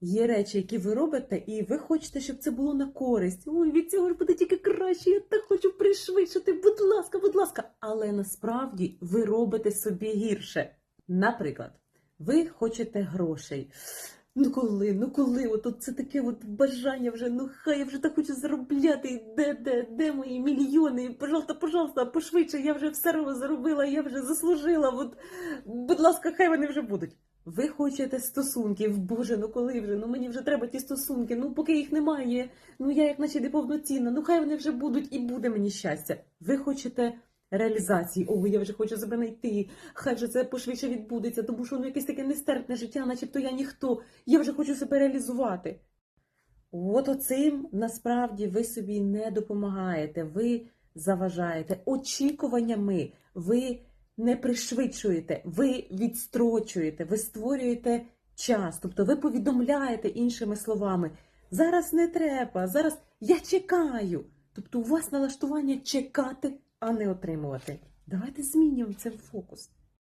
Є речі, які ви робите, і ви хочете, щоб це було на користь. Ой, від цього ж буде тільки краще, я так хочу пришвидшити. Будь ласка, будь ласка. Але насправді ви робите собі гірше. Наприклад, ви хочете грошей. Ну коли, ну коли, от, це таке от бажання вже, ну хай я вже так хочу заробляти. Де, де, де мої мільйони? Пожалуйста, пожалуйста, пошвидше, я вже все заробила, я вже заслужила. От, будь ласка, хай вони вже будуть. Ви хочете стосунків, Боже, ну коли вже? Ну мені вже треба ті стосунки. Ну поки їх немає, ну я як наче неповноцінна, ну хай вони вже будуть і буде мені щастя. Ви хочете реалізації. О, я вже хочу себе знайти. Хай вже це пошвидше відбудеться, тому що ну якесь таке нестерпне життя, начебто я ніхто. Я вже хочу себе реалізувати. От оцим насправді ви собі не допомагаєте, ви заважаєте очікуваннями, ви не пришвидшуєте, ви відстрочуєте, ви створюєте час. Тобто ви повідомляєте іншими словами: зараз не треба, зараз я чекаю. Тобто у вас налаштування чекати, а не отримувати. Давайте змінюємо цей фокус.